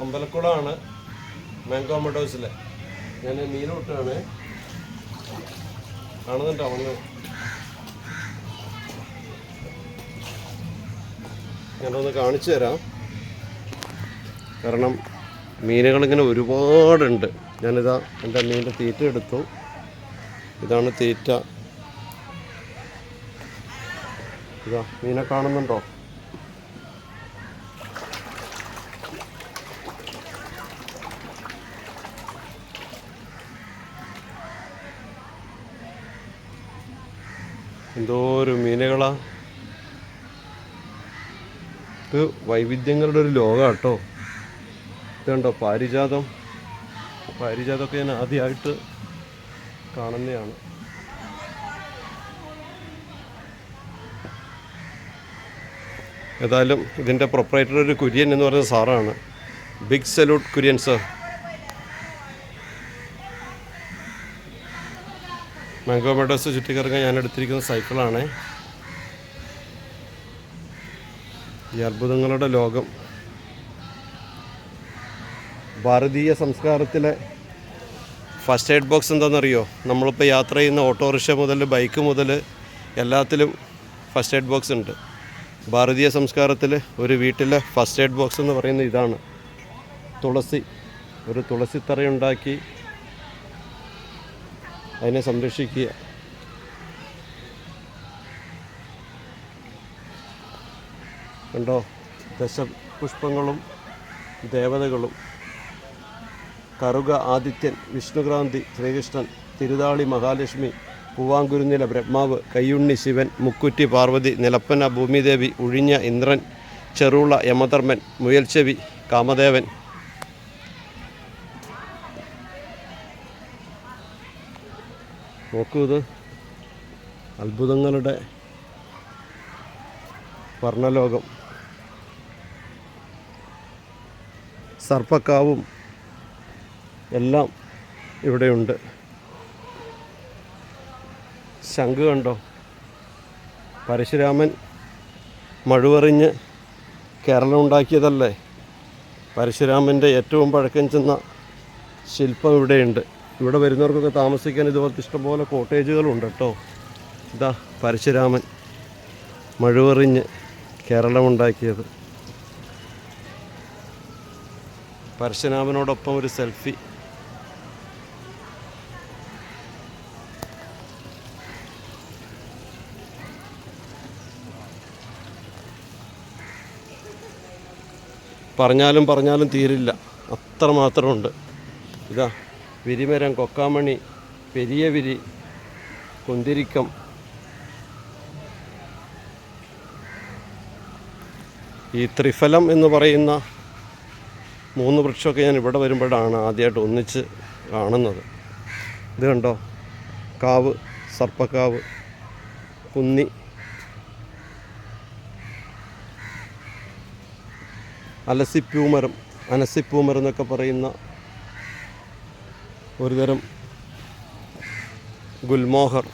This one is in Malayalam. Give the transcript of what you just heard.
അമ്പലക്കുളമാണ് മാംഗോ ഹൗസിലെ. ഞാൻ മീൻ വിട്ടാണ് കാണുന്നുണ്ടോ വന്ന്? ഞാനൊന്ന് കാണിച്ചു തരാം. കാരണം മീനുകളിങ്ങനെ ഒരുപാടുണ്ട്. ഞാനിതാ എന്റെ മീനിന്റെ തീറ്റ എടുത്തു. ഇതാണ് തീറ്റ. ഇതാ മീനെ കാണുന്നുണ്ടോ? എന്തോരം മീനുകളാ. ഇത് വൈവിധ്യങ്ങളുടെ ഒരു ലോകം കേട്ടോ ഇതുണ്ടോ പാരിജാതം. പാരിജാതമൊക്കെ ഞാൻ ആദ്യമായിട്ട് കാണുന്നതാണ്. ഏതായാലും ഇതിന്റെ പ്രൊപ്പറേറ്റർ ഒരു കുര്യൻ എന്ന് പറയുന്ന സാറാണ്. Big salute Kurian sir mango meadows ചുറ്റിക്കറങ്ങാൻ ഞാൻ എടുത്തിരിക്കുന്ന സൈക്കിളാണ്. ഈ അത്ഭുതങ്ങളുടെ ലോകം. ഭാരതീയ സംസ്കാരത്തിലെ ഫസ്റ്റ് എയ്ഡ് ബോക്സ് എന്താണെന്നറിയോ? നമ്മളിപ്പോൾ യാത്ര ചെയ്യുന്ന ഓട്ടോറിക്ഷ മുതൽ ബൈക്ക് മുതൽ എല്ലാത്തിലും ഫസ്റ്റ് എയ്ഡ് ബോക്സ് ഉണ്ട്. ഭാരതീയ സംസ്കാരത്തിൽ ഒരു വീട്ടിലെ ഫസ്റ്റ് എയ്ഡ് ബോക്സ് എന്ന് പറയുന്നത് ഇതാണ്. തുളസി. ഒരു തുളസിത്തറയുണ്ടാക്കി അതിനെ സംരക്ഷിക്കുക. കണ്ടോ? ദശപുഷ്പങ്ങളും ദേവതകളും. കറുക ആദിത്യൻ വിഷ്ണുക്രാന്തി ശ്രീകൃഷ്ണൻ തിരുതാളി മഹാലക്ഷ്മി പൂവാങ്കുരുന്നില ബ്രഹ്മാവ് കയ്യുണ്ണി ശിവൻ മുക്കുറ്റി പാർവതി നിലപ്പന ഭൂമിദേവി ഉഴിഞ്ഞ ഇന്ദ്രൻ ചെറുള യമധർമ്മൻ മുയൽച്ചെവി കാമദേവൻ നോക്കൂ ഇത് അത്ഭുതങ്ങളുടെ വർണലോകം. സർപ്പക്കാവും എല്ലാം ഇവിടെയുണ്ട്. ശംഖ് കണ്ടോ? പരശുരാമൻ മഴുവറിഞ്ഞ് കേരളം ഉണ്ടാക്കിയതല്ലേ പരശുരാമന്റെ ഏറ്റവും പഴക്കം ചെന്ന ശില്പം ഇവിടെയുണ്ട്. ഇവിടെ വരുന്നവർക്കൊക്കെ താമസിക്കാൻ ഇതുപോലത്തെ ഇഷ്ടംപോലെ കോട്ടേജുകളുണ്ട് കേട്ടോ. ഇതാ പരശുരാമൻ മഴുവറിഞ്ഞ് കേരളം ഉണ്ടാക്കിയത് പരശുരാമനോടൊപ്പം ഒരു സെൽഫി. പറഞ്ഞാലും പറഞ്ഞാലും തീരില്ല. അത്രമാത്രമുണ്ട് ഇതാ. വിരിമരം കൊക്കാമണി പെരിയ വിരി കുന്തിരിക്കം. ഈ ത്രിഫലം എന്ന് പറയുന്ന മൂന്ന് വൃക്ഷമൊക്കെ ഞാൻ ഇവിടെ വരുമ്പോഴാണ് ആദ്യമായിട്ട് ഒന്നിച്ച് കാണുന്നത്. ഇത് കണ്ടോ? കാവ് സർപ്പക്കാവ് കുന്നി. അലസിപ്പൂമരം അനസിപ്പൂമരം എന്നൊക്കെ പറയുന്ന ഒരുതരം ഗുൽമോഹർ.